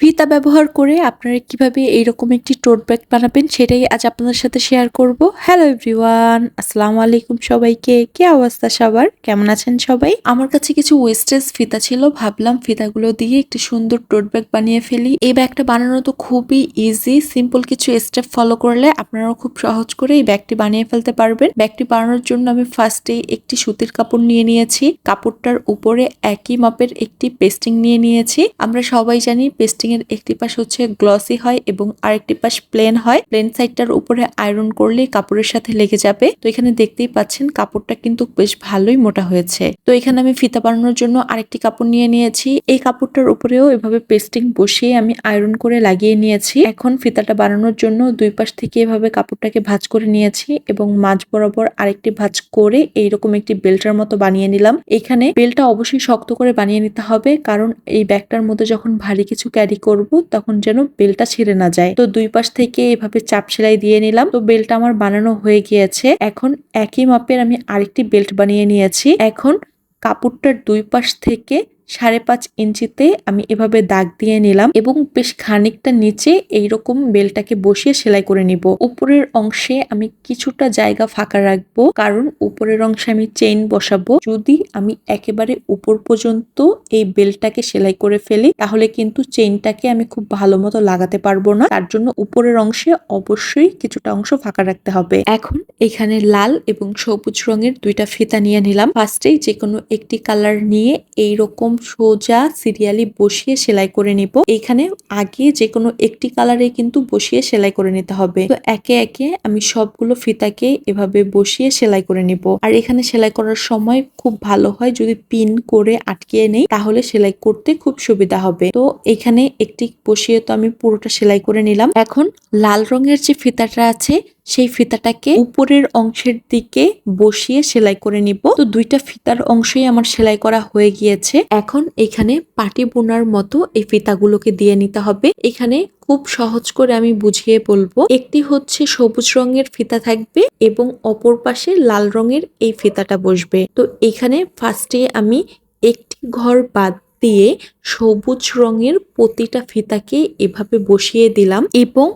ফিতা ব্যবহার করে আপনারা কীভাবে এইরকম একটি টোট ব্যাগ বানাবেন সেটাই আজ আপনাদের সাথে শেয়ার করব। হ্যালো এভরিওয়ান আসসালামু আলাইকুম সবাইকে। কি অবস্থা সবার? কেমন আছেন সবাই? আমার কাছে কিছু ওয়েস্টেজ ফিতা ছিল, ভাবলাম ফিতাগুলো দিয়ে একটি সুন্দর টোট ব্যাগ বানিয়ে ফেলি। এই ব্যাগটা বানানো তো খুবই ইজি সিম্পল কিছু স্টেপ ফলো করলে আপনারাও খুব সহজ করে এই ব্যাগটি বানিয়ে ফেলতে পারবেন। ব্যাগটি বানানোর জন্য আমি ফার্স্টে একটি সুতির কাপড় নিয়ে নিয়েছি। কাপড়টার উপরে একই মাপের একটি পেস্টিং নিয়ে নিয়েছি। আমরা সবাই জানি পেস্টিং এর একটি পাশ হচ্ছে গ্লসি হয় এবং আরেকটি পাশ প্লেন হয়। প্লেন সাইডটার উপরে আয়রন করলে কাপড়ের সাথে লেগে যাবে। তো এখানে দেখতেই পাচ্ছেন কাপড়টা কিন্তু বেশ ভালোই মোটা হয়েছে। তো এখানে আমি ফিতা বানানোর জন্য আরেকটি কাপড় নিয়ে নিয়েছি। এই কাপড়টার উপরেও এভাবে পেস্টিং বসিয়ে আমি আয়রন করে লাগিয়ে নিয়েছি। এখন ফিতাটা বানানোর জন্য দুই পাশ থেকে এভাবে কাপড়টাকে ভাঁজ করে নিয়েছি এবং মাঝ বরাবর আরেকটি ভাঁজ করে এইরকম একটি বেল্টের মতো বানিয়ে নিলাম। এখানে বেলটা অবশ্যই শক্ত করে বানিয়ে নিতে হবে, কারণ এই ব্যাগটার মধ্যে যখন ভারী কিছু ক্যারি করব, তখন যেন বেলটা ছিঁড়ে না যায়। তো দুই পাশ থেকে এভাবে চাপ সেলাই দিয়ে নিলাম। তো বেলটা আমার বানানো হয়ে গিয়েছে। এখন একই মাপের আমি আরেকটি বেল্ট বানিয়ে নিয়েছি। এখন কাপড়টার দুই পাশ থেকে সাড়ে পাঁচ ইঞ্চিতে আমি এভাবে দাগ দিয়ে নিলাম এবং বেশ খানিকটা নিচে এইরকম বেলটাকে বসিয়ে সেলাই করে নিব। উপরের অংশে আমি কিছুটা জায়গা ফাঁকা রাখব, কারণ উপরের অংশে আমি চেইন বসাবো। যদি আমি একেবারে উপর পর্যন্ত এই বেলটাকে সেলাই করে ফেলি, তাহলে কিন্তু চেইনটাকে আমি খুব ভালো মতো লাগাতে পারব না। তার জন্য উপরের অংশে অবশ্যই কিছুটা অংশ ফাঁকা রাখতে হবে। এখন এখানে লাল এবং সবুজ রঙের দুইটা ফিতা নিয়ে নিলাম। ফার্স্টেই যে কোনো একটি কালার নিয়ে এইরকম সোজা সিরিয়ালি বসিয়ে সেলাই করে নিব। এখানে আগে যে কোনো একটি কালারে কিন্তু বসিয়ে সেলাই করে নিতে হবে। তো একে একে আমি সবগুলো ফিতাকে এভাবে বসিয়ে সেলাই করে নিব। আর এখানে সেলাই করার সময় খুব ভালো হয় যদি পিন করে আটকিয়ে নেই, তাহলে সেলাই করতে খুব সুবিধা হবে। তো এখানে একটি বসিয়ে তো আমি পুরোটা সেলাই করে নিলাম। এখন লাল রঙের যে ফিতাটা আছে, সেই ফিতাটাকে উপরের অংশের দিকে বসিয়ে সেলাই করে নিব। তো দুইটা ফিতার অংশই আমার সেলাই করা হয়ে গিয়েছে। এখন এখানে পাটি বোনার মতো এই ফিতাগুলোকে দিয়ে নিতে হবে। এখানে খুব সহজ করে আমি বুঝিয়ে বলব, একটি হচ্ছে সবুজ রঙের ফিতা থাকবে এবং অপর পাশে লাল রঙের এই ফিতাটা বসবে। তো এখানে ফার্স্টে আমি একটি ঘর বাদ দিয়ে সবুজ রঙের প্রতিটা ফিতাকে এভাবে বসিয়ে দিলাম এবং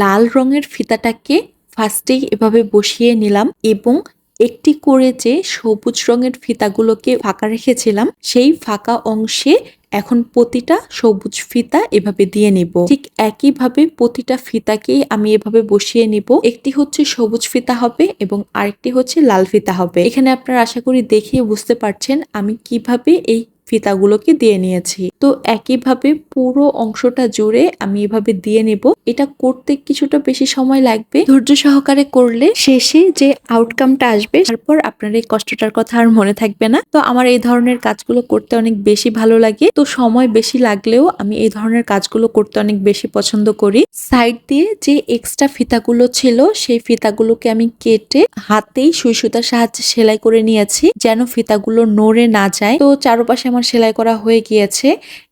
লাল রঙের ফিতাটাকে ফার্স্টেই এভাবে বসিয়ে নিলাম এবং একটি করে যে সবুজ রঙের ফিতাগুলোকে ফাঁকা রেখেছিলাম, সেই ফাঁকা অংশে এখন প্রতিটা সবুজ ফিতা এভাবে দিয়ে নিব। ঠিক একইভাবে প্রতিটা ফিতাকেই আমি এভাবে বসিয়ে নিব। একটি হচ্ছে সবুজ ফিতা হবে এবং আরেকটি হচ্ছে লাল ফিতা হবে। এখানে আপনারা আশা করি দেখিয়ে বুঝতে পারছেন আমি কীভাবে এই ফিতাগুলোকে দিয়ে নিয়েছি। তো একইভাবে পুরো অংশটা জুড়ে আমি এভাবে দিয়ে নেব। এটা করতে কিছুটা বেশি সময় লাগবে। ধৈর্য সহকারে করলে শেষে যে আউটকামটা আসবে, তারপর আপনার এই কষ্টটার কথা আর মনে থাকবে না। তো আমার এই ধরনের কাজগুলো করতে অনেক বেশি ভালো লাগে। তো সময় বেশি লাগলেও আমি এই ধরনের কাজগুলো করতে অনেক বেশি পছন্দ করি। সাইড দিয়ে যে এক্সট্রা ফিতাগুলো ছিল, সেই ফিতাগুলোকে আমি কেটে হাতেই সুই সুতার সাহায্যে সেলাই করে নিয়েছি, যেন ফিতাগুলো নড়ে না যায়। তো চারপাশে আমার সেলাই করা হয়ে গিয়েছে।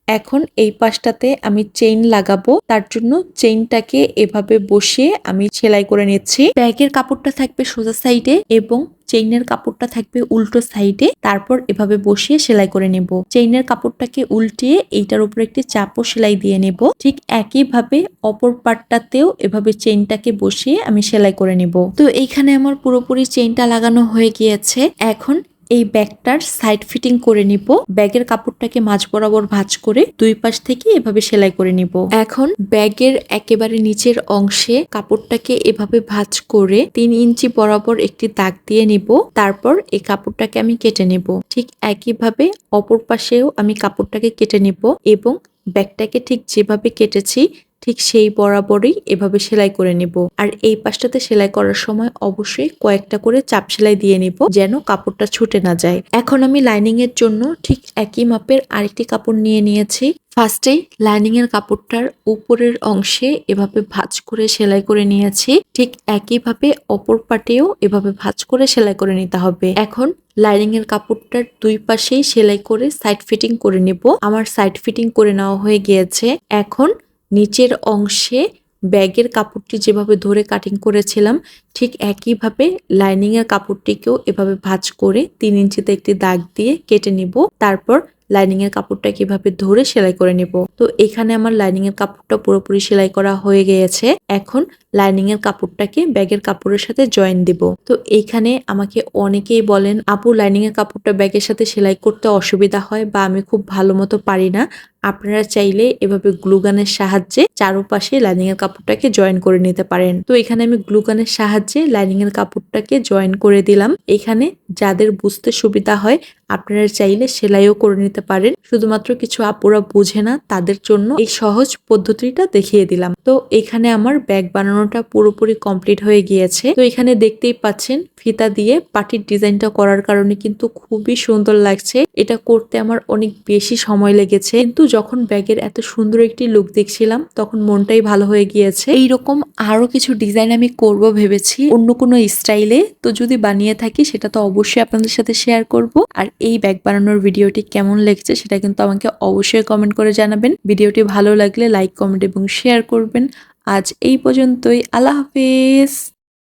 এখন এই পাশটাতে আমি চেইন লাগাবো। তার জন্য চেইনটাকে এভাবে বসিয়ে আমি সেলাই করে নিচ্ছি। ব্যাগের কাপড়টা থাকবে সোজা সাইডে এবং চেইনের কাপড়টা থাকবে উল্টো সাইডে তারপর এভাবে বসিয়ে সেলাই করে নেব। চেইনের কাপড়টাকে উল্টিয়ে এইটার উপর একটি চাপও সেলাই দিয়ে নেব। ঠিক একইভাবে অপর পার্টটাতেও এভাবে চেইনটাকে বসিয়ে আমি সেলাই করে নেব। তো এইখানে আমার পুরোপুরি চেইনটা লাগানো হয়ে গিয়েছে। এখন এই ব্যাগটার সাইড ফিটিং করে নিব। ব্যাগের কাপড়টাকে মাঝ বরাবর ভাঁজ করে দুই পাশ থেকে এভাবে সেলাই করে নিব। এখন ব্যাগের একেবারে নিচের অংশে কাপড়টাকে এভাবে ভাঁজ করে তিন ইঞ্চি বরাবর একটি দাগ দিয়ে নিব। তারপর এই কাপড়টাকে আমি কেটে নেব। ঠিক একইভাবে অপর পাশেও আমি কাপড়টাকে কেটে নিব এবং ব্যাগটাকে ঠিক যেভাবে কেটেছি ঠিক সেই বরাবরই এভাবে সেলাই করে নেব। আর এই পাশটাতে সেলাই করার সময় অবশ্যই কয়েকটা করে চাপ সেলাই দিয়ে নিব যেন কাপড়টা ছুটে না যায়। এখন আমি লাইনিং এর জন্য ঠিক একই মাপের আরেকটি কাপড় নিয়ে নিয়েছি। ফার্স্টে লাইনিং এর কাপড়টার উপরের অংশে এভাবে ভাঁজ করে সেলাই করে নিয়েছি। ঠিক একইভাবে অপর পাটেও এভাবে ভাঁজ করে সেলাই করে নিতে হবে। এখন লাইনিং এর কাপড়টার দুই পাশেই সেলাই করে সাইড ফিটিং করে নেব। আমার সাইড ফিটিং করে নেওয়া হয়ে গিয়েছে। এখন নিচের অংশে ব্যাগের কাপড়টি যেভাবে ধরে কাটিং করেছিলাম, ঠিক একইভাবে লাইনিং এর কাপড়টিকেও এভাবে ভাঁজ করে তিন ইঞ্চিতে একটি দাগ দিয়ে কেটে নিব। তারপর লাইনিং এর কাপড়টা কীভাবে ধরে সেলাই করে নিব। তো এখানে আমার লাইনিং এর কাপড়টা পুরোপুরি সেলাই করা হয়ে গিয়েছে। এখন লাইনিং এর কাপড়টাকে ব্যাগের কাপড়ের সাথে জয়েন দিব। তো এইখানে আমাকে অনেকেই বলেন, আপু লাইনিং এর কাপড়টা ব্যাগের সাথে সেলাই করতে অসুবিধা হয় বা আমি খুব ভালো মতো পারি না। আপনারা চাইলে এভাবে গ্লুগানের সাহায্যে চারপাশে লাইনিং এর কাপড়টাকে জয়েন করে নিতে পারেন। তো এখানে আমি গ্লুগানের সাহায্যে লাইনিং এর কাপড়টাকে জয়েন করে দিলাম। এখানে যাদের বুঝতে সুবিধা হয়, আপনারা চাইলে সেলাইও করে নিতে পারেন। শুধুমাত্র কিছু আপুরা বুঝে না, তাদের জন্য এই সহজ পদ্ধতিটা দেখিয়ে দিলাম। তো এখানে আমার ব্যাগ বানানোটা পুরোপুরি কমপ্লিট হয়ে গিয়েছে। তো এখানে দেখতেই পাচ্ছেন, ফিতা দিয়ে পাটির ডিজাইনটা করার কারণে কিন্তু খুবই সুন্দর লাগছে। এটা করতে আমার অনেক বেশি সময় লেগেছে। কিন্তু যখন ব্যাগের এত সুন্দর একটি লুক দেখছিলাম, তখন মনটাই ভালো হয়ে গিয়েছে। এইরকম আরও কিছু ডিজাইন আমি করব ভেবেছি অন্য কোনো স্টাইলে তো যদি বানিয়ে থাকি, সেটা তো অবশ্যই আপনাদের সাথে শেয়ার করব। আর এই ব্যাগ বানানোর ভিডিওটি কেমন লেগেছে, সেটা কিন্তু আমাকে অবশ্যই কমেন্ট করে জানাবেন। ভিডিওটি ভালো লাগলে লাইক কমেন্ট এবং শেয়ার করবেন। আজ এই পর্যন্তই। আল্লাহ হাফিজ!